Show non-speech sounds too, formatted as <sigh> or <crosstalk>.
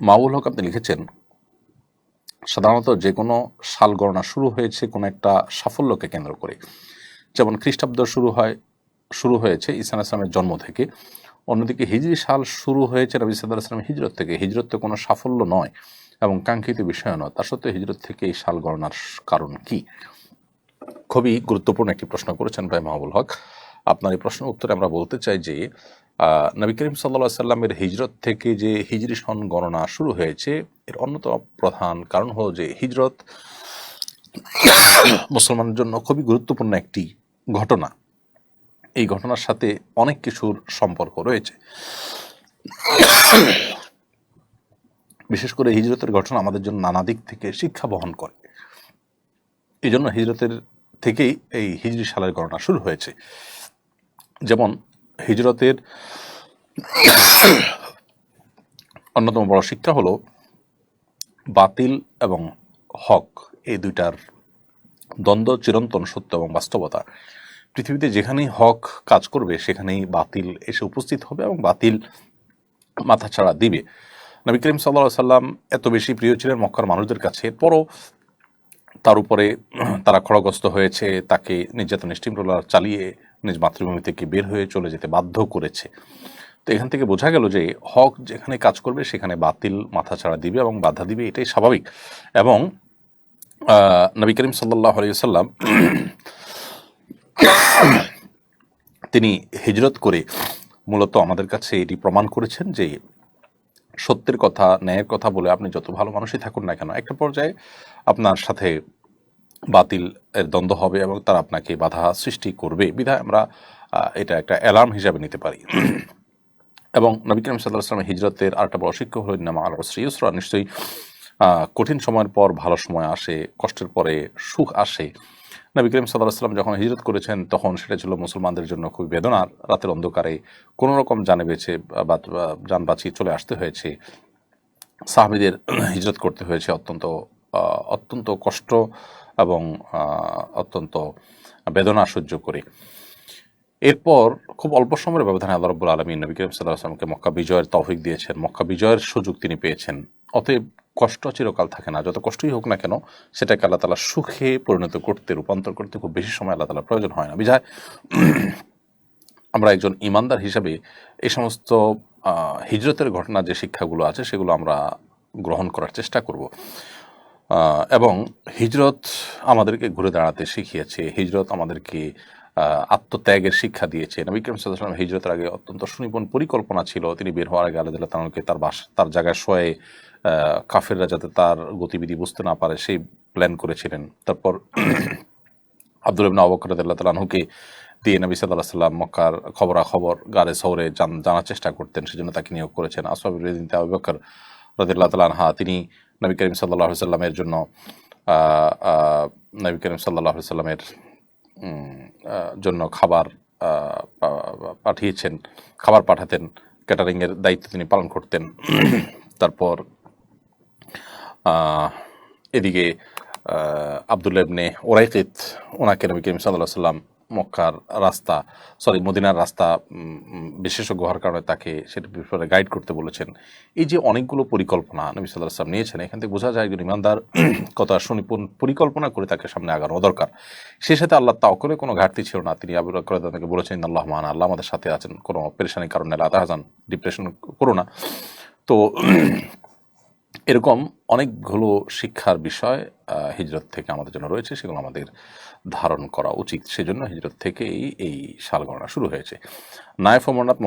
মাউল হক আপনি লিখেছেন, সাধারণত যে কোনো সাল গণনা শুরু হয়েছে কোনো একটা সাফল্যকে কেন্দ্র করে। যেমন খ্রিস্টাব্দ শুরু হয়, শুরু হয়েছে ইসা ইসলামের জন্ম থেকে। অন্যদিকে হিজরি সাল শুরু হয়েছে রবি সাল্লাহ ইসলামের হিজরত থেকে। হিজরত তো কোনো সাফল্য নয় এবং কাঙ্ক্ষিত বিষয় নয়। তার সত্ত্বেও হিজরত থেকে এই সাল গণনার কারণ কি? খুবই গুরুত্বপূর্ণ একটি প্রশ্ন করেছেন ভাই মাহবুল হক। আপনার এই প্রশ্নের উত্তরে আমরা বলতে চাই যে নবী করিম সাল্লা সাল্লামের হিজরত থেকে যে হিজরি সন গণনা শুরু হয়েছে, এর অন্যতম প্রধান কারণ হলো যে হিজরত মুসলমানের জন্য খুবই গুরুত্বপূর্ণ একটি ঘটনা। এই ঘটনার সাথে অনেক কিছুর সম্পর্ক রয়েছে। বিশেষ করে হিজরতের ঘটনা আমাদের জন্য নানা দিক থেকে শিক্ষা বহন করে। এই জন্য হিজরতের থেকেই এই হিজরি সালের গণনা শুরু হয়েছে। যেমন হিজরতের অন্যতম বড় শিক্ষা হলো বাতিল এবং হক, এই দুইটার দ্বন্দ্ব চিরন্তন সত্য এবং বাস্তবতা। পৃথিবীতে যেখানেই হক কাজ করবে, সেখানেই বাতিল এসে উপস্থিত হবে এবং বাতিল মাথা ছাড়া দিবে। নবী করিম সাল্লা সাল্লাম এত বেশি প্রিয় ছিলেন মক্কার মানুষদের কাছে এরপরও তার উপরে তারা খড়গস্ত হয়েছে, তাকে নির্যাতন স্টিমরোলার চালিয়ে নিজ মাতৃভূমি থেকে বের হয়ে চলে যেতে বাধ্য করেছে। তো এখান থেকে বোঝা গেল যে হক যেখানে কাজ করবে সেখানে বাতিল, মাথা ছাড়া দিবে এবং বাধা দিবে, এটাই স্বাভাবিক। এবং নবী করিম সাল্লাহ আলিয়াল্লাম তিনি হিজরত করে মূলত আমাদের কাছে এটি প্রমাণ করেছেন যে সত্যের কথা, ন্যায়ের কথা বলে আপনি যত ভালো মানুষই থাকুন না কেন, একটা পর্যায়ে আপনার সাথে বাতিল, এর দ্বন্দ্ব হবে এবং তারা আপনাকে বাধা সৃষ্টি করবে। বিধায় আমরা এটা একটা অ্যালার্ম হিসাবে নিতে পারি। এবং নবী করিম সাল্লাহ আসলামের হিজরতের আরেকটা বড় শিক্ষা হল নামা আল ইউসরা নিশ্চয়ই কঠিন সময়ের পর ভালো সময় আসে, কষ্টের পরে সুখ আসে। নবী করিম সাল্লাহ সাল্লাম যখন হিজরত করেছেন, তখন সেটা ছিল মুসলমানদের জন্য খুব বেদনার। রাতের অন্ধকারে কোনো রকম জানে বেছে, বা যান বাঁচিয়ে চলে আসতে হয়েছে। সাহাবিদের হিজরত করতে হয়েছে অত্যন্ত অত্যন্ত কষ্ট এবং অত্যন্ত বেদনা সহ্য করি। এরপর খুব অল্প সময়ের ব্যবধানে আল্লাহ আলমী নবী করিম সাল্লাহ আসলামকে মক্কা বিজয়ের তৌফিক দিয়েছেন। মক্কা বিজয়ের সুযোগ তিনি পেয়েছেন। অতএব কষ্ট চিরকাল থাকে না। যত কষ্টই হোক না কেন, সেটাকে আল্লাহ তালা সুখে পরিণত করতে, রূপান্তর করতে খুব বেশি সময় আল্লাহ তালা প্রয়োজন হয় না। বিধায় আমরা একজন ইমানদার হিসাবে এই সমস্ত হিজরতের ঘটনা যে শিক্ষাগুলো আছে, সেগুলো আমরা গ্রহণ করার চেষ্টা করব। এবং হিজরত আমাদেরকে ঘুরে দাঁড়াতে শিখিয়েছে। হিজরত আমাদেরকে আত্মত্যাগের শিক্ষা দিয়েছে। নবী করিম সাল্লাম হিজরতের আগে অত্যন্ত সুনিপুণ পরিকল্পনা ছিল। তিনি বের হওয়ার আগে আল্লাহ তালকে তার বাস, তার জায়গায় শোয়ে কাফেররা যাতে তার গতিবিধি বুঝতে না পারে সেই প্ল্যান করেছিলেন। তারপর <clears throat> আব্দুল ইবনা অবকর রাদিয়াল্লাহু তাআলা আনহুকে দিয়ে নবী সাল্লাহ সাল্লাম মক্কার খবরাখবর গারে শহরে জানার চেষ্টা করতেন। সেজন্য তাকে নিয়োগ করেছেন। আসবাব আবু বকর আনহা, তিনি নবী করিম আলাইহি সাল্লামের জন্য নবী করিম আলাইহি সাল্লামের জন্য খাবার পাঠিয়েছেন, খাবার পাঠাতেন, ক্যাটারিংয়ের দায়িত্ব তিনি পালন করতেন। তারপর এদিকে ইবনে ওরাইকিত, ওনাকে নবী করিম সাল্লাহ সাল্লাম মক্কার রাস্তা সরি মদিনার রাস্তা বিশেষজ্ঞ হওয়ার কারণে তাকে সেটা ব্যাপারে গাইড করতে বলেছেন। এই যে অনেকগুলো পরিকল্পনা নবী সাল্লাহ সাল্লাম নিয়েছেন, এখান থেকে বোঝা যায় একজন ইমানদার <clears throat> কত সুনিপুণ পরিকল্পনা করে তাকে সামনে আগানো দরকার। সেই সাথে আল্লাহ করে কোনো ঘাটতি ছিল না। তিনি আবু বকর তাকে বলেছেন আল্লাহ মান আল্লাহ আমাদের সাথে আছেন, কোনো পেরেশানির কারণে আল্লাহ ডিপ্রেশন করো না। তো এরকম অনেকগুলো শিক্ষার বিষয় হিজরত থেকে আমাদের জন্য রয়েছে, সেগুলো আমাদের ধারণ করা উচিত। সেজন্য হিজরত থেকেই এই সাল গণনা শুরু হয়েছে। নায়ফ অমরনাথ